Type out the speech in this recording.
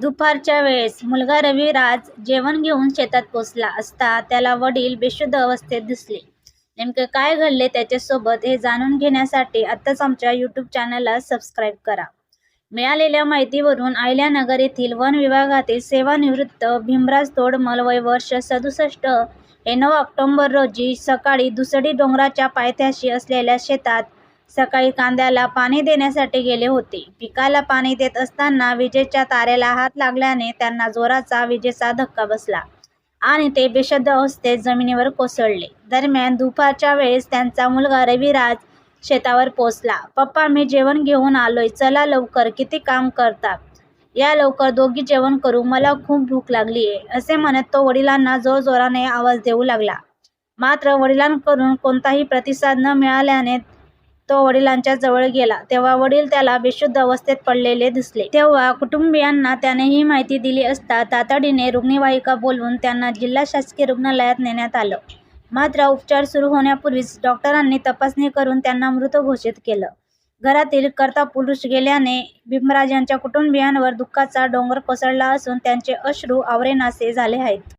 दुपारच्या वेळेस मुलगा रविराज जेवण घेऊन शेतात पोचला असता त्याला वडील बेशुद्ध अवस्थेत दिसले. नेमके काय घडले त्याच्यासोबत हे जाणून घेण्यासाठी आत्ताच आमच्या यूट्यूब चॅनलला सबस्क्राईब करा. मिळालेल्या माहितीवरून आयल्यानगर येथील वन विभागातील सेवानिवृत्त भीमराज तोडमल वय वर्ष सदुसष्ट हे नऊ ऑक्टोबर रोजी सकाळी दुसडी डोंगराच्या पायथ्याशी असलेल्या शेतात सकाळी कांद्याला पाणी देण्यासाठी गेले होते. पिकाला पाणी देत असताना विजेच्या तारेला हात लागल्याने त्यांना जोराचा विजेचा धक्का बसला आणि ते बेशुद्ध अवस्थेत जमिनीवर कोसळले. दरम्यान दुपारच्या वेळेस त्यांचा मुलगा रविराज शेतावर पोचला पप्पा मी जेवण घेऊन आलोय. चला लवकर. किती काम करतात? या लवकर दोघी जेवण करू. मला खूप भूक लागली आहे असे म्हणत तो वडिलांना जोरजोराने आवाज देऊ लागला. मात्र वडिलांकडून कोणताही प्रतिसाद न मिळाल्याने तो वडिलांच्या जवळ गेला. तेव्हा वडील त्याला बेशुद्ध अवस्थेत पडलेले दिसले. तेव्हा कुटुंबियांना त्याने ही माहिती दिली असता तातडीने रुग्णवाहिका बोलवून त्यांना जिल्हा शासकीय रुग्णालयात नेण्यात आलं. मात्र उपचार सुरू होण्यापूर्वीच डॉक्टरांनी तपासणी करून त्यांना मृत घोषित केलं. घरातील कर्ता पुरुष गेल्याने भीमराज यांच्या कुटुंबियांवर दुःखाचा डोंगर कोसळला असून त्यांचे अश्रू आवरेनासे झाले आहेत.